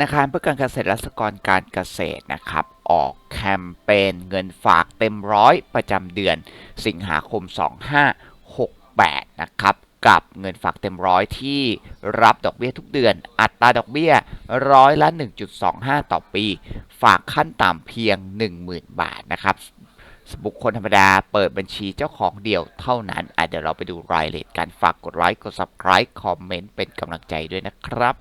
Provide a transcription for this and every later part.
นาคารเพื่อการเกษตรและสหกรณ์การเกษตรนะครับ ออกแคมเปญเงินฝากเต็มร้อยประจำเดือน สิงหาคม 2568 นะครับ กับเงินฝากเต็มร้อยที่รับดอกเบี้ยทุกเดือน อัตราดอกเบี้ยร้อยละ 1.25 ต่อปี ฝากขั้นต่ำเพียง 10,000 บาทนะครับบุคคลธรรมดาเปิดบัญชีเจ้าของเดียวเท่านั้นอะเดี๋ยวเราไปดูรายละเอียดกันฝากกดไลค์กด subscribe คอมเมนต์เป็นกำลังใจด้วยนะครับ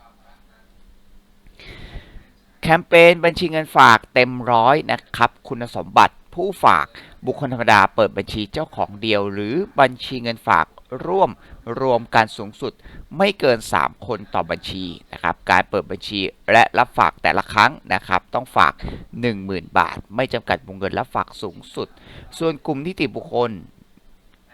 มเปญบัญชีเงินฝากเต็มร้อยนะครับ คุณสมบัติผู้ฝากบุคคลธรรมดาเปิดบัญชีเจ้าของเดียว หรือบัญชีเงินฝากร่วมรวมการสูงสุดไม่เกิน 3 คนต่อบัญชีนะครับ การเปิดบัญชีและรับฝากแต่ละครั้งนะครับ ต้องฝาก 10,000 บาท ไม่จำกัดวงเงินรับฝากสูงสุด ส่วนกลุ่มนิติบุคคล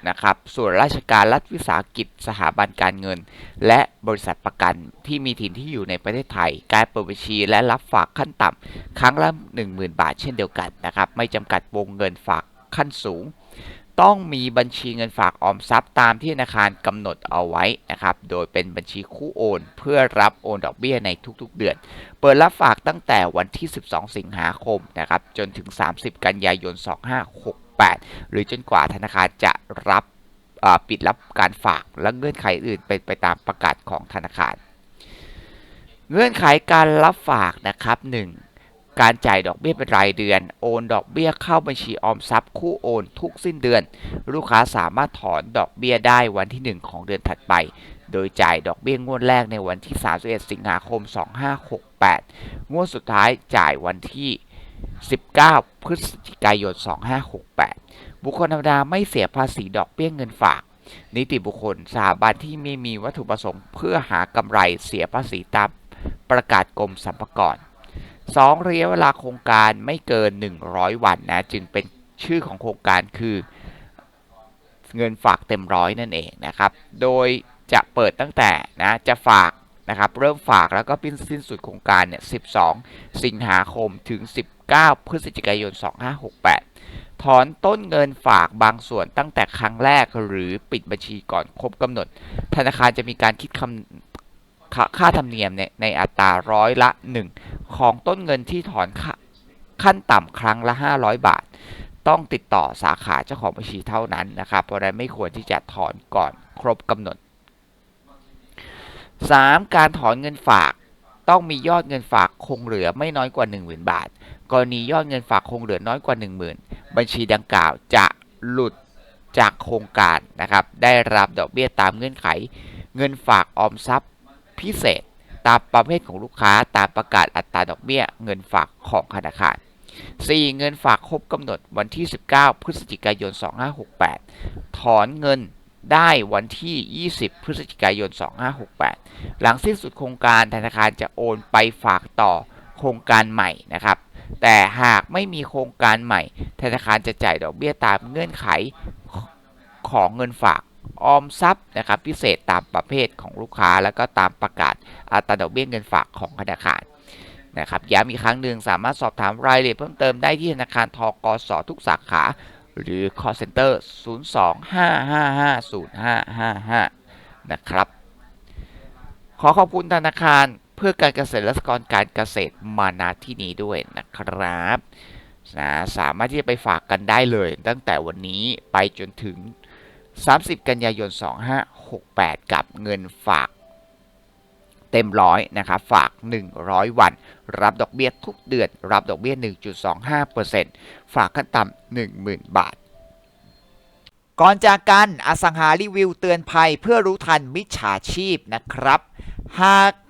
นะครับ ส่วนราชการรัฐวิสาหกิจ สถาบันการเงิน และบริษัทประกันที่มีถิ่นที่อยู่ในประเทศไทย การเปิดบัญชีและรับฝากขั้นต่ำครั้งละ 10,000 บาทเช่นเดียวกันนะครับ ไม่จำกัดวงเงินฝากขั้นสูง ต้องมีบัญชีเงินฝากออมทรัพย์ตามที่ธนาคารกำหนดเอาไว้นะครับ โดยเป็นบัญชีคู่โอน เพื่อรับโอนดอกเบี้ยในทุกๆ เดือน เปิดรับฝากตั้งแต่วันที่ 12 สิงหาคมนะครับ จนถึง 30 กันยายน 2568 หรือจนกว่าธนาคารจะรับปิดรับการฝากและเงื่อนไขอื่นเป็นไปตามประกาศของธนาคาร เงื่อนไขการรับฝากนะครับ 1. การจ่ายดอกเบี้ยเป็นรายเดือน โอนดอกเบี้ยเข้าบัญชีออมทรัพย์คู่โอนทุกสิ้นเดือน ลูกค้าสามารถถอนดอกเบี้ยได้วันที่ 1 ของเดือนถัดไป โดยจ่ายดอกเบี้ยงวดแรกในวันที่ 31 สิงหาคม 2568 งวดสุดท้ายจ่ายวันที่ 19 พฤศจิกายน 2568 บุคคลธรรมดาไม่เสียภาษีดอกเบี้ยเงินฝาก นิติบุคคลสถาบันที่ไม่มีวัตถุประสงค์เพื่อหากำไรเสียภาษีตามประกาศกรมสรรพากร 2. ระยะเวลาโครงการไม่เกิน 100 วันนะ จึงเป็นชื่อของโครงการคือเงินฝากเต็มร้อยนั่นเองนะครับ โดยจะเปิดตั้งแต่นะจะฝาก นะครับเริ่มฝากแล้วก็ปิ้นสิ้นสุดโครงการเนี่ย 12 สิงหาคมถึง 19 พฤศจิกายน 2568 ถอนต้นเงินฝากบางส่วนตั้งแต่ครั้งแรกหรือปิดบัญชีก่อนครบกำหนด ธนาคารจะมีการคิดคำค่าค่าธรรมเนียมเนี่ยในอัตราร้อยละ 1 ของต้นเงินที่ถอนขั้นต่ำครั้งละ 500 บาท ต้องติดต่อสาขาเจ้าของบัญชีเท่านั้นนะครับ เพราะนั้นไม่ควรที่จะถอนก่อนครบกำหนด 3. การถอนเงินฝากต้องมียอดเงินฝากคงเหลือไม่น้อยกว่า 10,000 บาท กรณียอดเงินฝากคงเหลือน้อยกว่า 10,000 บัญชีดังกล่าวจะหลุดจากโครงการนะครับ ได้รับดอกเบี้ยตามเงื่อนไข เงินฝากออมทรัพย์พิเศษ ตามประเภทของลูกค้าตามประกาศอัตราดอกเบี้ยเงินฝากของธนาคาร 4. เงินฝากครบกำหนดวันที่ 19 พฤศจิกายน 2568 ถอนเงิน ได้วันที่ 20 พฤศจิกายน 2568 หลังสิ้นสุดโครงการธนาคารจะโอนไปฝากต่อโครงการใหม่นะครับ แต่หากไม่มีโครงการใหม่ ธนาคารจะจ่ายดอกเบี้ยตามเงื่อนไขของเงินฝากออมทรัพย์นะครับพิเศษตามประเภทของลูกค้า แล้วก็ตามประกาศอัตราดอกเบี้ยเงินฝากของธนาคารนะครับย้ำอีกครั้งหนึ่งสามารถสอบถามรายละเอียดเพิ่มเติมได้ที่ธนาคารทกสทุกสาขา หรือ call center 02-555-0555 นะครับ ขอขอบคุณธนาคารเพื่อการเกษตรและสหกรณ์การเกษตรมาณที่นี้ด้วยนะครับนะสามารถที่จะไปฝากกันได้เลยตั้งแต่วันนี้ไปจนถึง 30 กันยายน 2568 กับเงินฝาก เต็มร้อยนะครับฝาก 100 วัน รับดอกเบี้ยทุกเดือน รับดอกเบี้ย 1.25%ฝากขั้นต่ำ10,000 บาท ก่อนจากกันอสังหารีวิวเตือนภัยเพื่อรู้ทันมิจฉาชีพนะครับ หาก